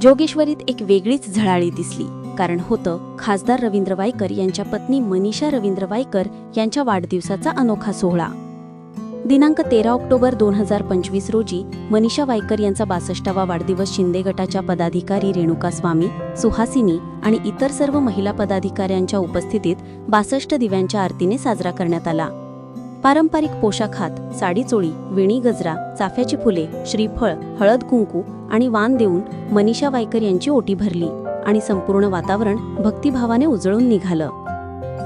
जोगेश्वरीत एक वेगळीच झळाळी दिसली. कारण होतं खासदार रवींद्र वायकर यांच्या पत्नी मनीषा रवींद्र वायकर यांच्या वाढदिवसाचा अनोखा सोहळा. दिनांक तेरा ऑक्टोबर दोन हजार पंचवीस रोजी मनीषा वायकर यांचा बासष्टावा वाढदिवस शिंदे गटाच्या पदाधिकारी रेणुका स्वामी सुहासिनी आणि इतर सर्व महिला पदाधिकाऱ्यांच्या उपस्थितीत बासष्ट दिव्यांच्या आरतीने साजरा करण्यात आला. पारंपरिक पोशाखात साडी चोळी विणी गजरा चाफ्याची फुले श्रीफळ हळद कुंकू आणि वाण देऊन मनीषा वायकर यांची ओटी भरली आणि संपूर्ण वातावरण भक्तिभावाने उजळून निघालं.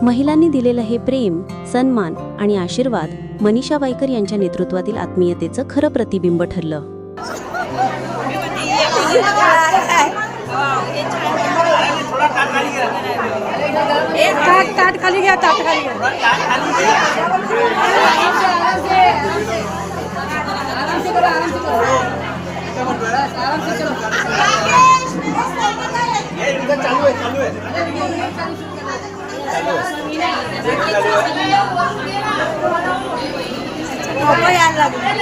महिलांनी दिलेलं हे प्रेम सन्मान आणि आशीर्वाद मनीषा वायकर यांच्या नेतृत्वातील आत्मीयतेचं खरं प्रतिबिंब ठरलं. ताट ताट खाली घ्या. ताट खाली घ्या पप्पा यायला लागले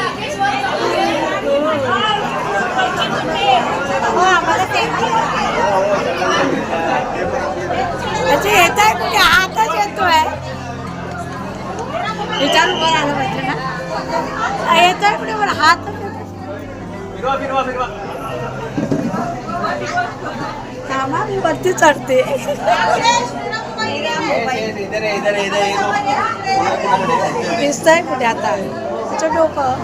हो आम्हाला विचार वर आलं पाहिजे ना? येत आहे कुठे बरं? हात थांबा मी वरती चढते. दिसतंय कुठे आता? तिचं डोकं.